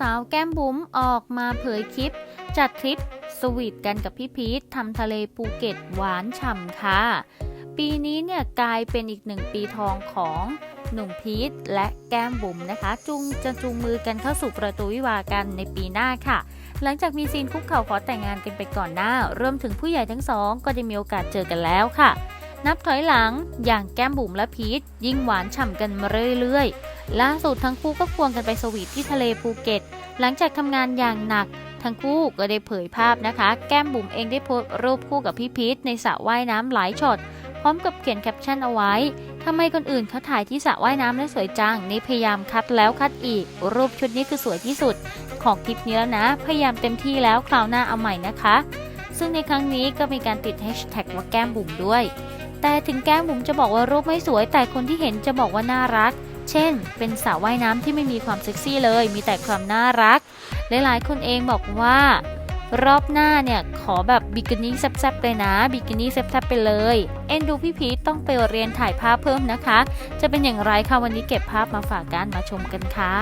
สาวแก้มบุ๋มออกมาเผยคลิป จัดทริปสวีทกันกับพี่พีททำทะเลภูเก็ตหวานฉ่ำค่ะ ปีนี้เนี่ยกลายเป็นอีกหนึ่งปีทองของหนุ่มพีทและแก้มบุ๋มนะคะ จุงจะจูงมือกันเข้าสู่ประตูวิวากันในปีหน้าค่ะ หลังจากมีซีนคุกเข่าขอแต่งงานกันไปก่อนหน้ารวมถึงผู้ใหญ่ทั้งสอง ก็ได้มีโอกาสเจอกันแล้วค่ะ นับถอยหลังอย่างแก้มบุ๋มและพีทยิ่งหวานฉ่ำกันมาเรื่อยๆ ล่าสุดทั้งคู่ก็ควงกันไปสวีทที่ทะเลภูเก็ต หลังจากทำงานอย่างหนัก ทั้งคู่ก็ได้เผยภาพนะคะ แก้มบุ๋มเองได้โพสต์รูปคู่กับพี่พีทในสระว่ายน้ำหลายช็อตพร้อมกับเขียนแคปชั่นเอาไว้ทำไมคนอื่นเขาถ่ายที่สระว่ายน้ำแล้วสวยจัง นี่พยายามคัดแล้วคัดอีก รูปชุดนี้คือสวยที่สุด ของคลิปนี้แล้วนะ พยายามเต็มที่แล้วคราวหน้าเอาใหม่นะคะ ซึ่งในครั้งนี้ก็มีการติดแฮชแท็กว่าแก้มบุ๋มด้วย แต่ถึงแก้มบุ๋มจะบอกว่ารูปไม่สวย แต่คนที่เห็นจะบอกว่าน่ารัก เช่น เป็นสระว่ายน้ำที่ไม่มีความเซ็กซี่เลย มีแต่ความน่ารัก หลายๆ คนเองบอกว่า รอบหน้าเนี่ย ขอแบบบิกินี่แซ่บๆเลยนะ บิกินี่แซ่บๆไปเลย เอ็นดูพี่พีทต้องไปเรียนถ่ายภาพเพิ่มนะคะ จะเป็นอย่างไรคะวันนี้เก็บภาพมาฝากกันมาชมกันค่ะ